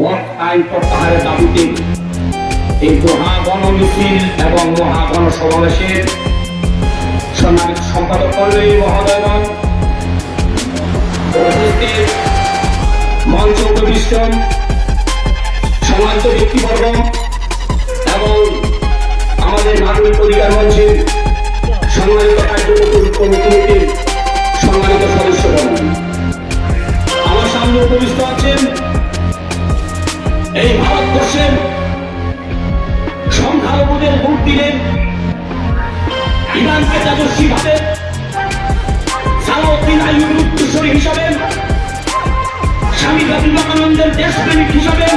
Walk আইন প্রত্যাহারের দাবিতে এই মহা গণমিছিল এবং মহা গণসমাবেশের সম্মানিত সম্পাদক মন্ডলী মহোদয়গণ, উপস্থিত মঞ্চ উপবিষ্ট সম্মানিত ব্যক্তিবর্গ এবং আমাদের নাগরিক অধিকার মঞ্চের সম্মানিত কার্যকরী কমিটির সম্মানিত সদস্যগণ। আমার সামনে উপবিষ্ট আছেন সংখ্যালঘুদের ভোট দিলেন। ইরানকে তেজস্বী ভাবে সালাউদ্দিন আইয়ুব উত্তরসূরি হিসাবে, স্বামী বিবেকানন্দের দেশপ্রেমিক হিসাবে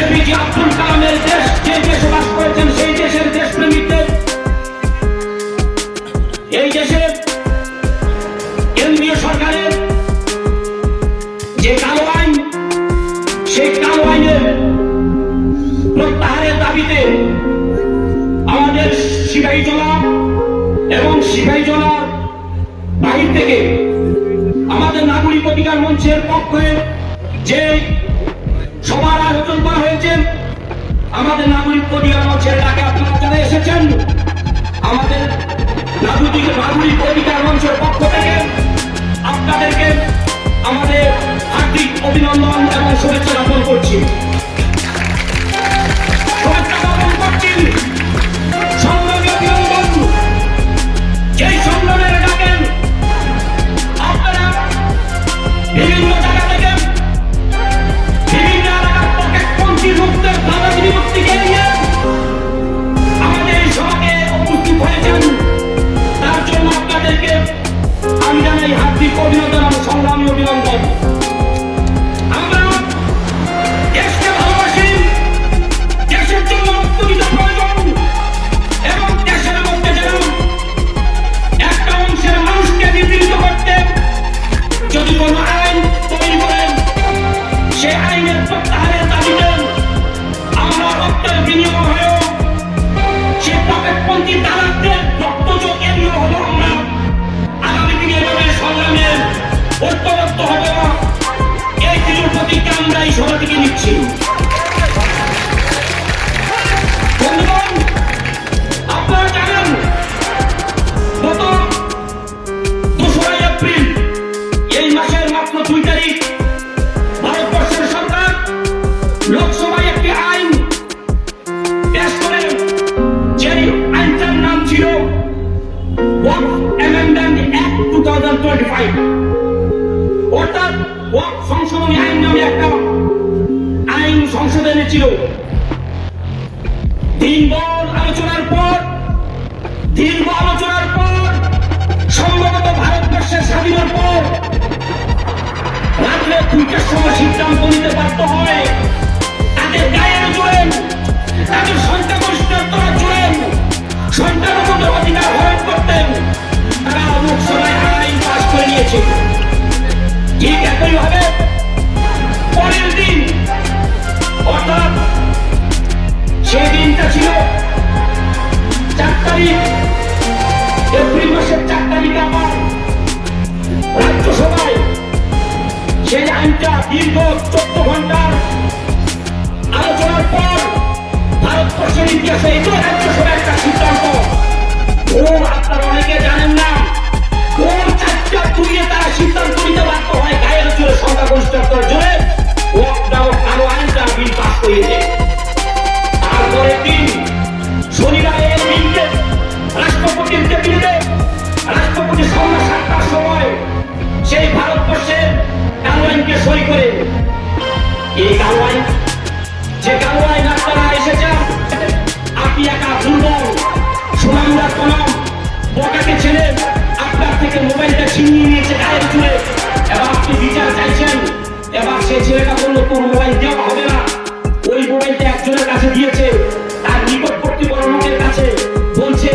এপিজে আব্দুল কালামের দেশ যে দেশে বাস করেছেন সেই দেশের দেশপ্রেমিকদের সিপাহী জলার বাহির থেকে আমাদের নাগরিক অধিকার মঞ্চের পক্ষে যে সবার আয়োজন করা হয়েছে, আমাদের নাগরিক অধিকার মঞ্চের ডাকে আপনারা এসেছেন, আমাদের নাগরিক অধিকার মঞ্চের পক্ষ থেকে 2025 অর্থাৎ ওয়াক সংশোধনী আইন নামে একটা আইন সংসদে এনেছিল দিনভর আলোচনার পর দীর্ঘ আলোচনার পর, সম্ভবত ভারতবর্ষের স্বাধীনের পর, রাত্রে দুইটার সময় সিদ্ধান্ত নিতে বাধ্য হয়। নিয়েছে ঠিক একইভাবে পরের দিন, অর্থাৎ সেই দিনটা ছিল চার তারিখ, এপ্রিল মাসের চার তারিখে আমার রাজ্যসভায় সেই আইনটা দীর্ঘ চোদ্দ ঘণ্টার আলোচনার পর ভারতবর্ষের ইতিহাসে এটাই রাজ্যসভায় একটা সিদ্ধান্ত। ভোর আপনারা অনেকে জানেন তুলিয়ে তারা সিদ্ধান্ত নিতে বাধ্য হয় গায়ের জোরে সংখ্যাগরিষ্ঠতার জোরে। লকডাউন আরও আইনটা বিল পাস করিয়েছে তারপরের দিন শনিবার এই বিলকে রাষ্ট্রপতির টেবিলে, রাষ্ট্রপতি সন্ধ্যা সাতটার সময় সেই ভারতবর্ষের কালো আইনকে সই করে। এই কালো আইন যে কালো আইন আপনারা এসেছেন, আপনি একা দুর্বল সুনামদার কলম বকাকে ছেড়ে থেকে মোবাইলটা ছিনিয়ে নিয়েছে গায়ের চুলে এবার আপনি বিচার চাইছেন, এবার সে ছেলেটা বলল, তোর মোবাইল দেওয়া হবে না। ওই মোবাইলটা একজনের কাছে দিয়েছে, তার নিকটবর্তী বড় লোকের কাছে। বলছে,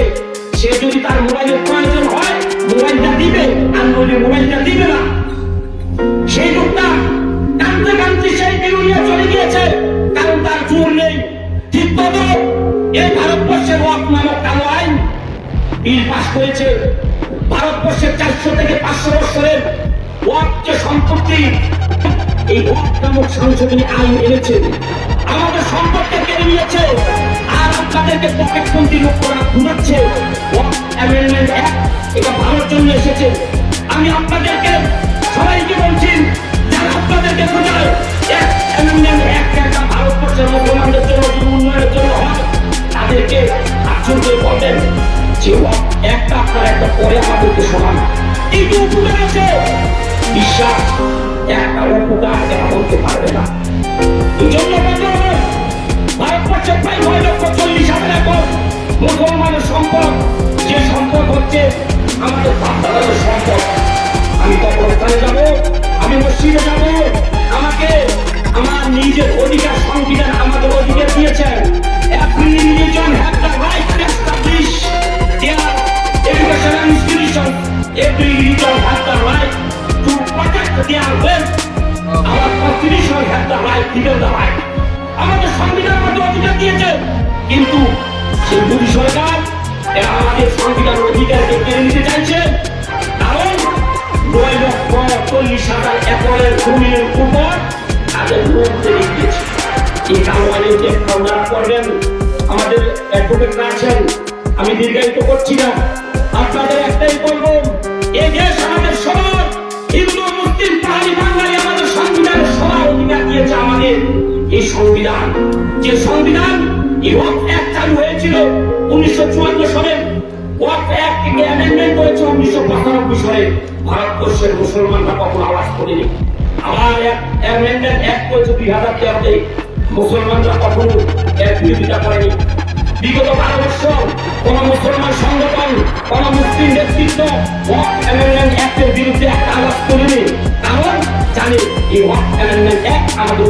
সে যদি তার মোবাইলের প্রয়োজন হয়, মোবাইলটা দিবে, আর নইলে মোবাইলটা দিবে না। সেই লোকটা কাঁদতে কাঁদতে সেই বেরুলিয়া চলে গিয়েছে, কারণ তার জোর নেই। ঠিক এই ভারতবর্ষের ওয়াক নামক কালো আইন বিল পাস করেছে। ভারতবর্ষের চারশো থেকে পাঁচশো বছরের ওয়াক্য সম্পত্তি এই ওয়াক সংশোধনী আইন এনেছে। আমাদের সম্পত্তি কেড়ে নিয়েছে আর আপনাদেরকে পকেটপন্থী লোকরা ঘুরাচ্ছে ওয়াক অ্যামেন্ডমেন্ট অ্যাক্ট এটা ভালোর জন্য এসেছে। আমি আপনাদেরকে সবাইকে বলছি যে একটা আপনার একটা পরে আমাদেরকে শোনান কিন্তু উপকার আছে। বিশ্বাস একটা উপকার এরা বলতে পারবে না। এই জন্য বন্ধুগণ, ভারতবর্ষের প্রায় নয় লক্ষ চল্লিশ হাজার একর মুসলমানের সম্পদ। যে সম্পদ হচ্ছে আমাদের বাপদাদাদের সম্পদ। আমি কবরস্থানে যাব? আমি মসজিদে যাব? কিন্তু সেই মোদী সরকার এরা আমাদের সংবিধানের অধিকারকে কেড়ে নিতে চাইছে। কারণ নয় লক্ষ চল্লিশ হাজার একরের উপর তাদের লোক এই আইনকে আপনারা করবেন, আমাদের অ্যাডভোকেট আছেন আমি দীর্ঘায়িত করছি না। আপনাদের একটাই বলব এই দেশ আমাদের সবার, হিন্দু, মুসলিম, পাহাড়ি বাঙালি আমাদের সংবিধানের সবার অধিকার দিয়েছে আমাদের। এই সংবিধান, যে সংবিধান ওয়াক অ্যাক্ট চালু হয়েছিল উনিশশো চুয়ান্ন সালে। ওয়াক অ্যাক্ট অ্যামেন্ডমেন্ট করেছে উনিশশো পঁচানব্বই সালে। ভারতবর্ষের মুসলমানরা কখনো আওয়াজ করেনি আবার অ্যামেন্ডমেন্ট অ্যাক্ট করেছে দুই হাজার তেরোতে মুসলমানরা কখনো এর বিরোধিতা করেনি। বিগত বারো বছর কোন মুসলমান সংগঠন, কোন মুসলিম নেতৃত্ব ওয়াক অ্যামেন্ডমেন্ট অ্যাক্টের বিরুদ্ধে একটা আওয়াজ করেনি কারণ জানে, এই ওয়াক অ্যামেন্ডমেন্ট অ্যাক্ট আমাদের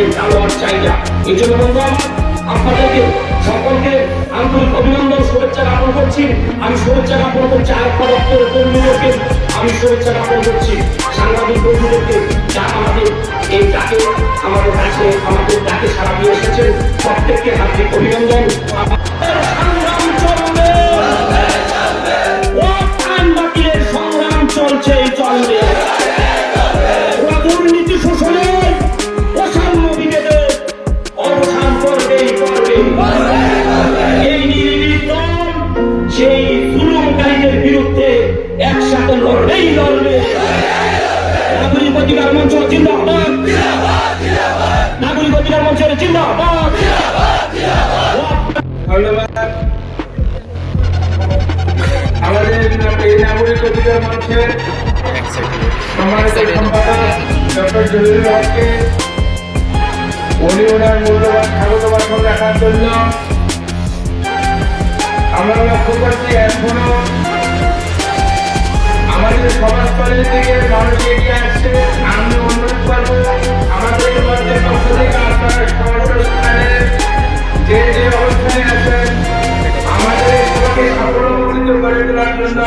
এই তালোয়ার চাই এই জন্য বন্ধু আপনাদেরকে সকলকে আন্তরিক অভিনন্দন, শুভেচ্ছা জ্ঞাপন করছি। আমি শুভেচ্ছা জ্ঞাপন করছি আর কর্মীদেরকে আমি শুভেচ্ছা জ্ঞাপন করছি সাংবাদিক বন্ধুদেরকে যারা আমাদের এই ডাকে, আমাদের কাছে, আমাদের ডাকে সারা দিয়ে এসেছেন প্রত্যেককে হার্দিক অভিনন্দন। সংগ্রাম চলবে। এই দল সেই জুলুমকারীদের বিরুদ্ধে একসাথে লড়বেই লড়বে। নাগরিক অধিকার মঞ্চ জিন্দাবাদ। নাগরিক অধিকার মঞ্চের জিন্দাবাদ। ধন্যবাদ। আমাদের এই নাগরিক অধিকার মঞ্চের সম্মানিত সম্পাদক ডক্টর হককে উনি ওনার মূল্যবান স্বাগত ভাষণ রাখার জন্য আমরা লক্ষ্য করছি এখনও আমাদের সমাজতলের দিকে মানুষ এগিয়ে আসছে। আমি অনুরোধ করব, আমাদের মঞ্চের পক্ষ থেকে আপনারা সর্বস্থানে যে যে অবস্থানে আছেন, আমাদের সবাইকে সাফল্যমণ্ডিত করে তোলার জন্য